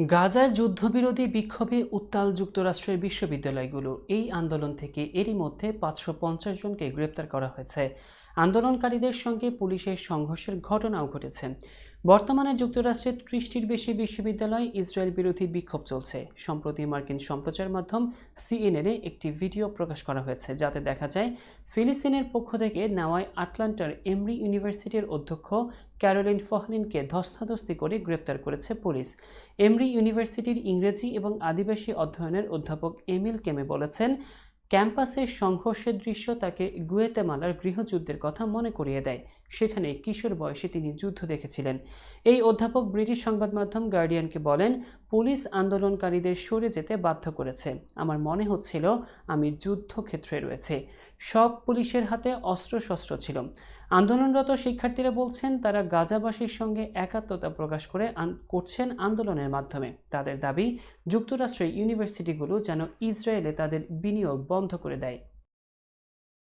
গাজায় যুদ্ধবিরোধী বিক্ষোভে উত্তাল যুক্তরাষ্ট্রের বিশ্ববিদ্যালয়গুলো। এই আন্দোলন থেকে এরই মধ্যে পাঁচশো পঞ্চাশ জনকে গ্রেপ্তার করা হয়েছে। আন্দোলনকারীদের সঙ্গে পুলিশের সংঘর্ষের ঘটনাও ঘটেছে। বর্তমানে যুক্তরাষ্ট্রের ত্রিশটির বেশি বিশ্ববিদ্যালয় ইসরায়েল বিরোধী বিক্ষোভ চলছে। সম্প্রতি মার্কিন সম্প্রচার মাধ্যম সিএনএনে একটি ভিডিও প্রকাশ করা হয়েছে, যাতে দেখা যায় ফিলিস্তিনের পক্ষ থেকে নেওয়ায় আটলান্টার এমরি ইউনিভার্সিটির অধ্যক্ষ ক্যারোলিন ফহলিনকে ধস্তাধস্তি করে গ্রেপ্তার করেছে পুলিশ। এমরি ইউনিভার্সিটির ইংরেজি এবং আদিবাসী অধ্যয়নের অধ্যাপক এমিল কেমে বলেছেন ক্যাম্পাসের সংঘর্ষের দৃশ্য তাকে গুয়েতেমালার গৃহযুদ্ধের কথা মনে করিয়ে দেয়। সেখানে কিশোর বয়সে তিনি যুদ্ধ দেখেছিলেন। এই অধ্যাপক ব্রিটিশ সংবাদ মাধ্যম গার্ডিয়ানকে বলেন পুলিশ আন্দোলনকারীদের সরে যেতে বাধ্য করেছে। আমার মনে হচ্ছিল আমি যুদ্ধক্ষেত্রে রয়েছে। সব পুলিশের হাতে অস্ত্রশস্ত্র ছিল। আন্দোলনরত শিক্ষার্থীরা বলছেন, তারা গাজাবাসীর সঙ্গে একাত্মতা প্রকাশ করে করছেন আন্দোলনের মাধ্যমে। তাদের দাবি, যুক্তরাষ্ট্রের ইউনিভার্সিটিগুলো যেন ইসরায়েলে তাদের বিনিয়োগ বন্ধ করে দেয়।